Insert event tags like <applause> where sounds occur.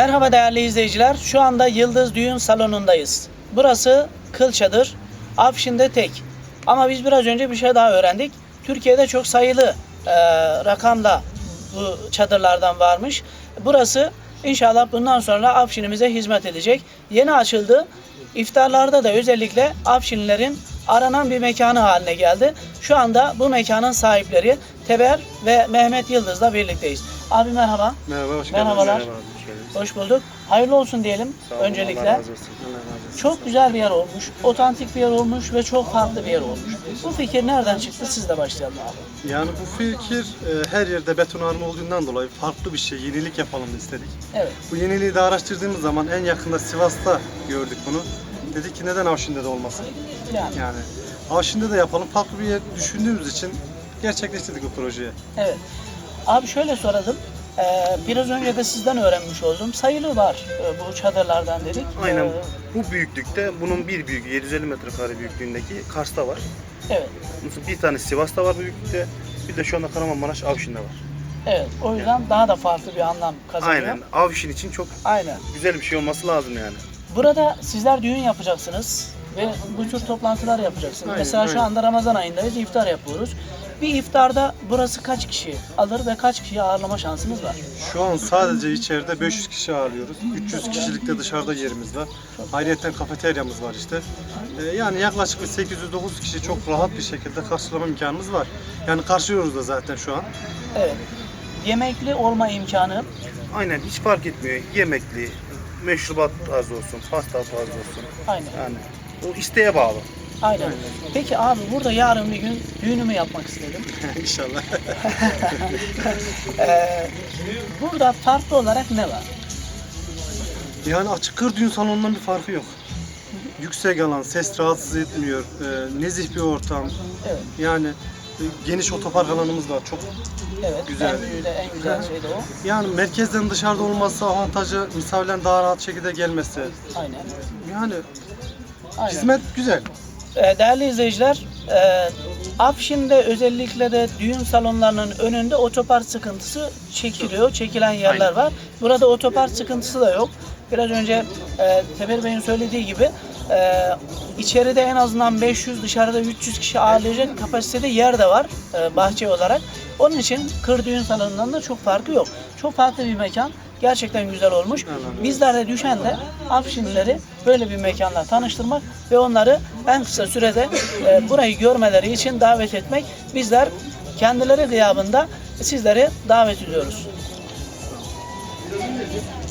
Merhaba değerli izleyiciler. Şu anda Yıldız Düğün Salonu'ndayız. Burası kıl çadır. Afşin'de tek. Ama biz biraz önce bir şey daha öğrendik. Türkiye'de çok sayılı e, rakamla bu çadırlardan varmış. Burası inşallah bundan sonra Afşin'imize hizmet edecek. Yeni açıldı. İftarlarda da özellikle Afşinlilerin aranan bir mekanı haline geldi. Şu anda bu mekanın sahipleri Teber ve Mehmet Yıldız'la birlikteyiz. Abi merhaba. Merhaba, hoş geldiniz. Merhabalar. Merhaba, hoş geldiniz. Hoş bulduk. Hayırlı olsun diyelim Sağ olun, öncelikle. Allah razı olsun. Allah razı olsun. Çok güzel bir yer olmuş. Otantik bir yer olmuş ve çok farklı bir yer olmuş. Bu fikir nereden çıktı? Siz de başlayalım abi. Yani bu fikir e, her yerde betonarme olduğundan dolayı farklı bir şey, yenilik yapalım istedik. Evet. Bu yeniliği de araştırdığımız zaman en yakında Sivas'ta gördük bunu. Dedik ki neden Avşin'de de olmasın? Yani. Avşin'de de yapalım. Farklı bir yer düşündüğümüz için gerçekleştirdik bu projeyi. Evet. Abi şöyle soralım. Ee, biraz önce de sizden öğrenmiş oldum. Sayılı var e, bu çadırlardan dedik. Aynen Ee, bu büyüklükte bunun bir büyüğü 750 metrekare büyüklüğündeki Kars'ta var. evet. Mesela bir tane Sivas'ta var bu büyüklükte. Bir de şu anda Kahramanmaraş Avşin'de var. Evet. O yüzden daha da farklı bir anlam kazanıyor. Aynen. Avşin için çok Aynen. güzel bir şey olması lazım yani. Burada sizler düğün yapacaksınız ve bu tür toplantılar yapacaksınız. Aynen, Mesela şu aynen. anda Ramazan ayındayız, iftar yapıyoruz. Bir iftarda burası kaç kişi alır ve kaç kişiyi ağırlama şansımız var? Şu an sadece içeride 500 kişi ağırlıyoruz. 300 kişilikte dışarıda yerimiz var. Ayrıca kafeteryamız var işte. Ee, yani yaklaşık bir 809 kişi çok rahat bir şekilde karşılama imkanımız var. Yani karşılıyoruz da zaten şu an. Evet. Yemekli olma imkanı. Aynen hiç fark etmiyor. Yemekli, meşrubat az olsun, pasta az olsun. Aynen. Yani o isteğe bağlı. Aynen. Peki abi burada yarın bir gün düğünümü yapmak istedim. <laughs> İnşallah. <laughs> Ee, burada farklı olarak ne var? Yani açık kır düğün salonundan bir farkı yok. Yüksek alan, ses rahatsız etmiyor, e, nezih bir ortam. Evet. Yani geniş otopark alanımız var. Çok Evet. Güzel. En büyüğü de en güzel şey de o. yani merkezden dışarıda olması avantajı misafirlerin daha rahat şekilde gelmesi. Aynen. Yani Aynen. hizmet güzel. Ee, Değerli izleyiciler, e, Afşin'de özellikle de düğün salonlarının önünde otopark sıkıntısı çekiliyor, çekilen yerler var. Burada otopark sıkıntısı da yok. Biraz önce e, Teber Bey'in söylediği gibi e, içeride en azından 500, dışarıda 300 kişi ağırlayacak kapasitede yer de var e, bahçe olarak. Onun için kır düğün salonundan da çok farkı yok. Çok farklı bir mekan. Gerçekten güzel olmuş. Anladım. Bizlere düşen de Afşinlileri böyle bir mekanla tanıştırmak ve onları en kısa sürede e, burayı görmeleri için davet etmek. Bizler kendileri gıyabında sizleri davet ediyoruz.